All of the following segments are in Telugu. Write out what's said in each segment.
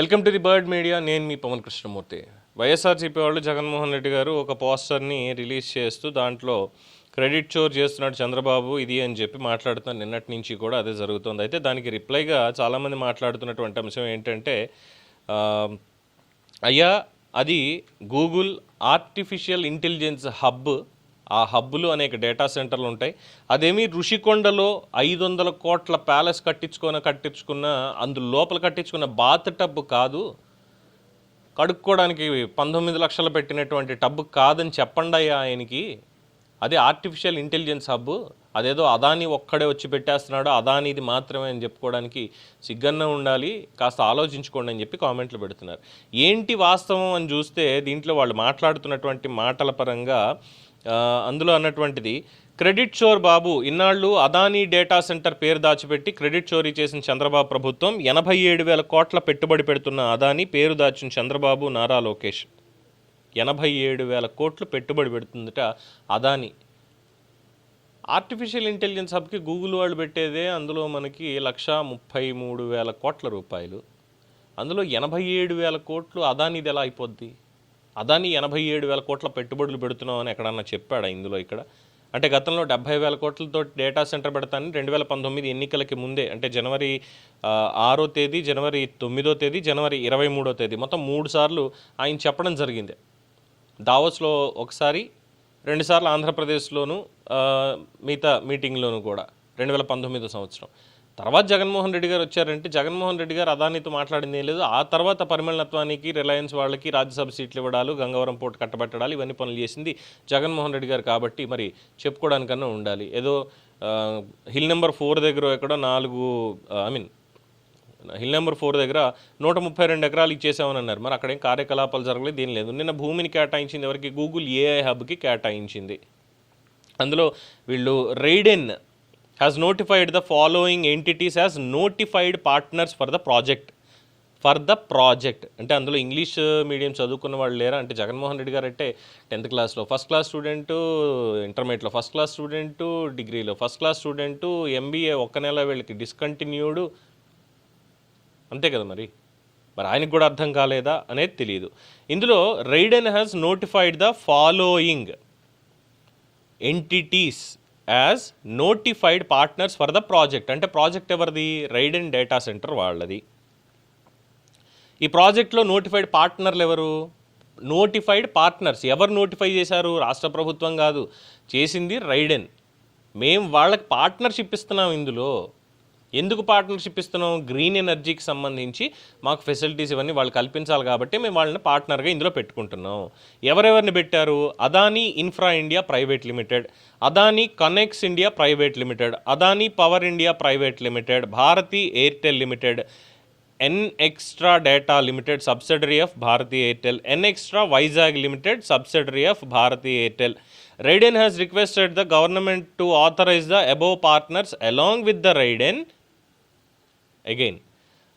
Welcome to the bird media. నేను మీ పవన్ కృష్ణమూర్తి. వైఎస్ఆర్సీపీ వాళ్ళు జగన్మోహన్ రెడ్డి గారు ఒక పోస్టర్ని రిలీజ్ చేస్తూ దాంట్లో క్రెడిట్ చోర్ చేస్తున్నాడు చంద్రబాబు ఇది అని చెప్పి మాట్లాడుతున్న నిన్నటి నుంచి కూడా అదే జరుగుతుంది. అయితే దానికి రిప్లైగా చాలామంది మాట్లాడుతున్నటువంటి అంశం ఏంటంటే అయ్యా అది గూగుల్ ఆర్టిఫిషియల్ ఇంటెలిజెన్స్ హబ్ ఆ హబ్బులు అనేక డేటా సెంటర్లు ఉంటాయి. అదేమి ఋషికొండలో ఐదు వందల కోట్ల ప్యాలెస్ కట్టించుకున్న కట్టించుకున్న అందు లోపల కట్టించుకున్న బాత్ టబ్ కాదు. కడుక్కోవడానికి పంతొమ్మిది లక్షలు పెట్టినటువంటి టబ్ కాదని చెప్పండి అయ్యా ఆయనకి. అది ఆర్టిఫిషియల్ ఇంటెలిజెన్స్ హబ్ అదేదో అదాని ఒక్కడే వచ్చి పెట్టేస్తున్నాడు. అదానిది మాత్రమే అని చెప్పుకోవడానికి సిగ్గన్న ఉండాలి. కాస్త ఆలోచించుకోండి అని చెప్పి కామెంట్లు పెడుతున్నారు. ఏంటి వాస్తవం అని చూస్తే దీంట్లో వాళ్ళు మాట్లాడుతున్నటువంటి మాటల పరంగా అందులో అన్నటువంటిది క్రెడిట్ చోర్ బాబు ఇన్నాళ్ళు అదానీ డేటా సెంటర్ పేరు దాచిపెట్టి క్రెడిట్ చోరీ చేసిన చంద్రబాబు ప్రభుత్వం ఎనభై ఏడు వేల కోట్ల పెట్టుబడి పెడుతున్న అదానీ పేరు దాచిన చంద్రబాబు నారా లోకేష్. ఎనభై ఏడు వేల కోట్లు పెట్టుబడి పెడుతుందట అదాని. ఆర్టిఫిషియల్ ఇంటెలిజెన్స్ హబ్కి గూగుల్ వాళ్ళు పెట్టేదే అందులో మనకి లక్ష ముప్పై మూడు వేల కోట్ల రూపాయలు. అందులో ఎనభై ఏడు వేల కోట్లు అదానీది ఎలా అయిపోద్ది? అదాని ఎనభై ఏడు వేల కోట్ల పెట్టుబడులు పెడుతున్నాం అని ఎక్కడన్నా చెప్పాడా ఇందులో ఇక్కడ? అంటే గతంలో డెబ్బై వేల కోట్లతో డేటా సెంటర్ పెడతానని రెండు వేల పంతొమ్మిది ఎన్నికలకి ముందే అంటే జనవరి ఆరో తేదీ జనవరి తొమ్మిదో తేదీ జనవరి ఇరవై మూడో తేదీ మొత్తం మూడు సార్లు ఆయన చెప్పడం జరిగింది. దావోస్లో ఒకసారి రెండుసార్లు ఆంధ్రప్రదేశ్లోను మిగతా మీటింగ్లోను కూడా రెండు వేల పంతొమ్మిదో సంవత్సరం. తర్వాత జగన్మోహన్ రెడ్డి గారు వచ్చారంటే జగన్మోహన్ రెడ్డి గారు అదానితో మాట్లాడింది ఏం లేదు. ఆ తర్వాత పరిమళనత్వానికి రిలయన్స్ వాళ్ళకి రాజ్యసభ సీట్లు ఇవ్వడాలు గంగవరం పోర్టు కట్టబెట్టడాలు ఇవన్నీ పనులు చేసింది జగన్మోహన్ రెడ్డి గారు కాబట్టి మరి చెప్పుకోవడానికన్నా ఉండాలి. ఏదో హిల్ నెంబర్ ఫోర్ దగ్గర ఎక్కడో నాలుగు I mean hill number four దగ్గర నూట ముప్పై రెండు ఎకరాలు ఇచ్చేసామని అన్నారు. మరి అక్కడేం కార్యకలాపాలు జరగలేదు దీని లేదు. నిన్న భూమిని కేటాయించింది ఎవరికి? గూగుల్ ఏఐ హబ్కి కేటాయించింది. అందులో వీళ్ళు Raiden has notified the following entities has notified partners for the project for the project అంటే అందులో ఇంగ్లీష్ uh, మీడియం చదువుకున్న వాళ్ళు లేరా? అంటే జగన్మోహన్ రెడ్డి గారు అంటే టెన్త్ క్లాస్లో ఫస్ట్ క్లాస్ స్టూడెంటు ఇంటర్మీడియట్లో ఫస్ట్ క్లాస్ స్టూడెంటు డిగ్రీలో ఫస్ట్ క్లాస్ స్టూడెంటు ఎంబీఏ ఒక్క నెల వీళ్ళకి డిస్కంటిన్యూడ్ అంతే కదా మరి? మరి ఆయనకు కూడా అర్థం కాలేదా అనేది తెలియదు ఇందులో Raiden has notified the following entities as notified partners for the project అంటే ప్రాజెక్ట్ ఎవరిది? రైడెన్ డేటా సెంటర్ వాళ్ళది. ఈ ప్రాజెక్ట్లో నోటిఫైడ్ పార్ట్నర్లు ఎవరు? నోటిఫైడ్ పార్ట్నర్స్ ఎవరు నోటిఫై చేశారు? రాష్ట్ర ప్రభుత్వం కాదు. చేసింది రైడెన్ మేము వాళ్ళకి పార్ట్నర్షిప్ ఇస్తున్నాం ఇందులో. ఎందుకు పార్ట్నర్షిప్ ఇస్తున్నాం గ్రీన్ ఎనర్జీకి సంబంధించి మాకు ఫెసిలిటీస్ ఇవన్నీ వాళ్ళు కల్పించాలి కాబట్టి మేము వాళ్ళని పార్ట్నర్గా ఇందులో పెట్టుకుంటున్నాం. ఎవరెవరిని పెట్టారు? Adani infra India private limited Adani connex India private limited Adani power India private limited Bharti Airtel limited Nxtra data limited subsidiary of Bharti Airtel Nxtra Vizag limited subsidiary of Bharti Airtel Raiden has requested the government to authorise the above partners along with the Raiden again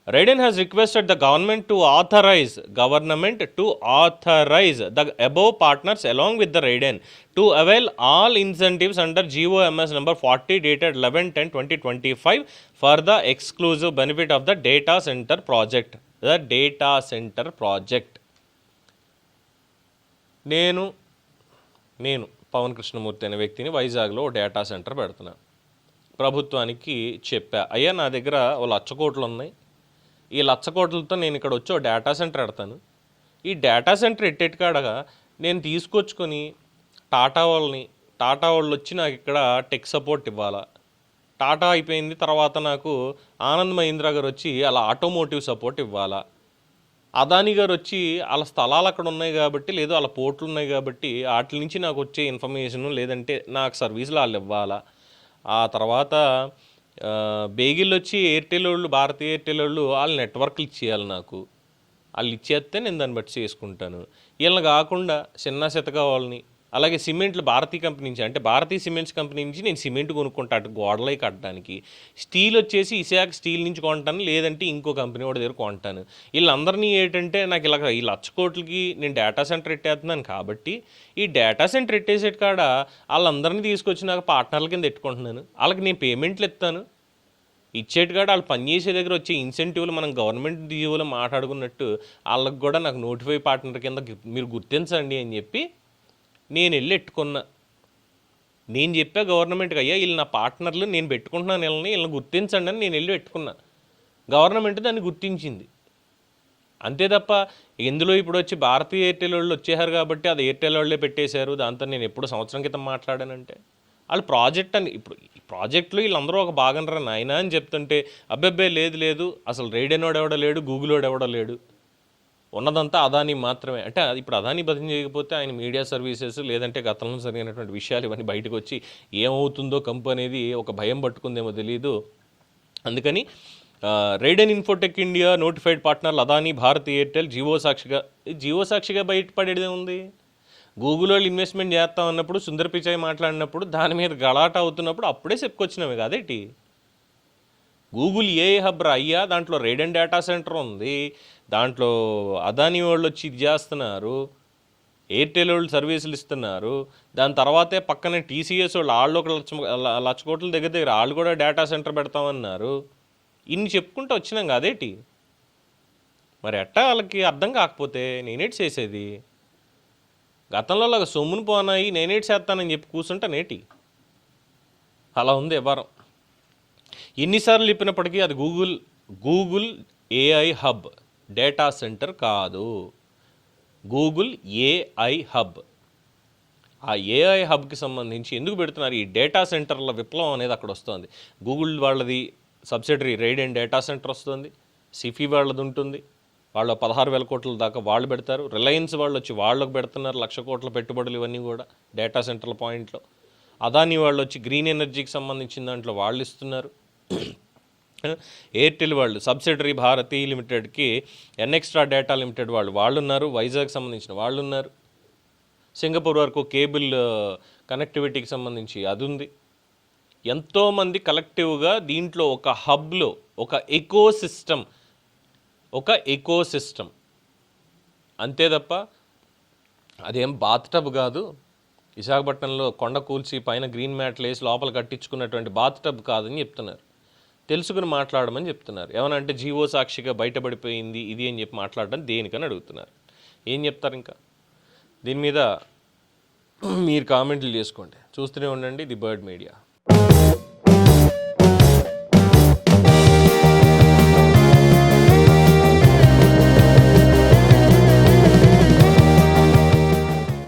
Raiden has requested the government to authorize government to authorize the above partners along with the Raiden to avail all incentives under GOMS number 40 dated 11 10 2025 for the exclusive benefit of the data center project the data center project నేను నేను పవన్ కృష్ణమూర్తి అనే వ్యక్తిని వైజాగ్లో ఓ డేటా సెంటర్ పెడుతున్నాను ప్రభుత్వానికి చెప్పా అయ్యా నా దగ్గర ఓ లక్ష కోట్లు ఉన్నాయి ఈ లక్ష కోట్లతో నేను ఇక్కడ వచ్చి ఓ డేటా సెంటర్ పెడతాను ఈ డేటా సెంటర్ ఎట్టెట్టుకాడగా నేను తీసుకొచ్చుకొని టాటా వాళ్ళని టాటా వాళ్ళు వచ్చి నాకు ఇక్కడ టెక్ సపోర్ట్ ఇవ్వాలా. టాటా అయిపోయింది తర్వాత నాకు ఆనంద్ మహీంద్రా గారు వచ్చి అలా ఆటోమోటివ్ సపోర్ట్ ఇవ్వాలా. అదాని గారు వచ్చి వాళ్ళ స్థలాలు అక్కడ ఉన్నాయి కాబట్టి లేదు వాళ్ళ పోర్ట్లు ఉన్నాయి కాబట్టి వాటి నుంచి నాకు వచ్చే ఇన్ఫర్మేషను లేదంటే నాకు సర్వీసులు వాళ్ళు ఇవ్వాలా. ఆ తర్వాత బేగిల్ వచ్చి ఎయిర్టెల్ వాళ్ళు భారతీయ ఎయిర్టెల్ వాళ్ళు వాళ్ళు నెట్వర్క్లు ఇచ్చేయాలి నాకు. వాళ్ళు ఇచ్చేస్తే నేను దాన్ని బట్టి చేసుకుంటాను. వీళ్ళని కాకుండా చిన్న శతక వాళ్ళని అలాగే సిమెంట్లు భారతీ కంపెనీ నుంచి అంటే భారతీ సిమెంట్స్ కంపెనీ నుంచి నేను సిమెంట్ కొనుక్కుంటా అటు గోడలై కట్టడానికి. స్టీల్ వచ్చేసి ఇసాక్ స్టీల్ నుంచి కొంటాను లేదంటే ఇంకో కంపెనీ వాడి దగ్గర కొంటాను. వీళ్ళందరినీ ఏంటంటే నాకు ఇలా ఈ లక్ష కోట్లకి నేను డేటా సెంటర్ ఎట్టేస్తున్నాను కాబట్టి ఈ డేటా సెంటర్ ఎట్టేసే కాడ వాళ్ళందరినీ తీసుకొచ్చి నాకు పార్ట్నర్ల కింద ఎట్టుకుంటున్నాను వాళ్ళకి నేను పేమెంట్లు ఇస్తాను ఇచ్చేటికాడ వాళ్ళు పనిచేసే దగ్గర వచ్చే ఇన్సెంటివ్లు మనం గవర్నమెంట్ జీవోలో మాట్లాడుకున్నట్టు వాళ్ళకి కూడా నాకు నోటిఫై పార్ట్నర్ కింద మీరు గుర్తించండి అని చెప్పి నేను వెళ్ళెట్టుకున్నా నేను చెప్పా గవర్నమెంట్కి అయ్యా వీళ్ళు నా పార్ట్నర్లు నేను పెట్టుకుంటున్నాను వీళ్ళని వీళ్ళని గుర్తించండి అని నేను వెళ్ళి పెట్టుకున్నా గవర్నమెంట్ దాన్ని గుర్తించింది. అంతే తప్ప ఇందులో ఇప్పుడు వచ్చి భారతీయ ఎయిర్టెల్ వాళ్ళు వచ్చేసారు కాబట్టి అది ఎయిర్టెల్ వాళ్ళే పెట్టేశారు. దాంతో నేను ఎప్పుడు సంవత్సరం క్రితం మాట్లాడానంటే. వాళ్ళు ప్రాజెక్ట్ అని ఇప్పుడు ఈ ప్రాజెక్టులో వీళ్ళందరూ ఒక భాగం రా నాయనా అని చెప్తుంటే అబ్బెబ్బే లేదు లేదు అసలు రైడెన్ వాడు ఎవడో లేడు గూగుల్ వాడు ఎవడో లేడు. ఉన్నదంతా అదాని మాత్రమే. అంటే అది ఇప్పుడు అదాని బదిలీ చేయకపోతే ఆయన మీడియా సర్వీసెస్ లేదంటే గతంలో జరిగినటువంటి విషయాలు ఇవన్నీ బయటకు వచ్చి ఏమవుతుందో కంపు అనేది ఒక భయం పట్టుకుందేమో తెలియదు అందుకని రైడెన్ ఇన్ఫోటెక్ ఇండియా నోటిఫైడ్ పార్ట్నర్లు అదాని భారత్ ఎయిర్టెల్ జియో సాక్షిగా జియో సాక్షిగా బయటపడేదే ఉంది. గూగుల్ వాళ్ళు ఇన్వెస్ట్మెంట్ చేస్తాం అన్నప్పుడు సుందర్ పిచాయ్ మాట్లాడినప్పుడు దాని మీద గలాట అవుతున్నప్పుడు అప్పుడే చెప్పుకొచ్చినవి కాదేటి గూగుల్ ఏ హబ్ రా అయ్యా దాంట్లో రేడెన్ డేటా సెంటర్ ఉంది. దాంట్లో అదాని వాళ్ళు వచ్చి ఇది చేస్తున్నారు ఎయిర్టెల్ వాళ్ళు సర్వీసులు ఇస్తున్నారు దాని తర్వాతే పక్కనే టీసీఎస్ వాళ్ళు వాళ్ళు ఒక లక్ష లక్ష కోట్ల దగ్గర దగ్గర వాళ్ళు కూడా డేటా సెంటర్ పెడతామన్నారు. ఇన్ని చెప్పుకుంటూ వచ్చినాం కాదేటి మరి ఎట్టా వాళ్ళకి అర్థం కాకపోతే నేనేటి చేసేది? గతంలో లాగా సొమ్మును పోనాయి నేనేటి చేస్తానని చెప్పి కూర్చుంటా నేటి? అలా ఉంది వ్యవహారం ఎన్నిసార్లు చెప్పినప్పటికీ అది Google Google AI hub data center కాదు. Google AI hub. ఆ ఏఐ హబ్కి సంబంధించి ఎందుకు పెడుతున్నారు? ఈ డేటా సెంటర్ల విప్లవం అనేది అక్కడ వస్తుంది. గూగుల్ వాళ్ళది subsidiary Raiden data centre వస్తుంది. సిఫీ వాళ్ళది ఉంటుంది. వాళ్ళు పదహారు వేల కోట్ల దాకా వాళ్ళు పెడతారు. రిలయన్స్ వాళ్ళు వచ్చి వాళ్ళకు పెడుతున్నారు లక్ష కోట్ల పెట్టుబడులు ఇవన్నీ కూడా డేటా సెంటర్ల పాయింట్లో. అదాని వాళ్ళు వచ్చి గ్రీన్ ఎనర్జీకి సంబంధించిన దాంట్లో వాళ్ళు ఇస్తున్నారు. ఎయిర్టెల్ వాళ్ళు సబ్సిడరీ భారతి లిమిటెడ్కి ఎన్ఎక్స్ట్రా డేటా లిమిటెడ్ వాళ్ళు వాళ్ళు ఉన్నారు వైజాగ్ సంబంధించిన వాళ్ళు ఉన్నారు సింగపూర్ వరకు కేబుల్ కనెక్టివిటీకి సంబంధించి అది ఉంది. ఎంతోమంది కలెక్టివ్గా దీంట్లో ఒక హబ్లో ఒక ఎకో సిస్టమ్ ఒక ఎకో సిస్టమ్ అంతే తప్ప అదేం బాత్టబ్ కాదు. విశాఖపట్నంలో కొండ కూల్చి పైన గ్రీన్ మ్యాట్లు వేసి లోపల కట్టించుకున్నటువంటి బాత్టబ్ కాదని చెప్తున్నారు. తెలుసుకుని మాట్లాడమని చెప్తున్నారు. ఏమనంటే జీవో సాక్షిగా బయటపడిపోయింది ఇది అని చెప్పి మాట్లాడడం దేనికని అడుగుతున్నారు. ఏం చెప్తారు ఇంకా? దీని మీద మీరు కామెంట్లు చేసుకోండి. చూస్తూనే ఉండండి ది బర్డ్ మీడియా.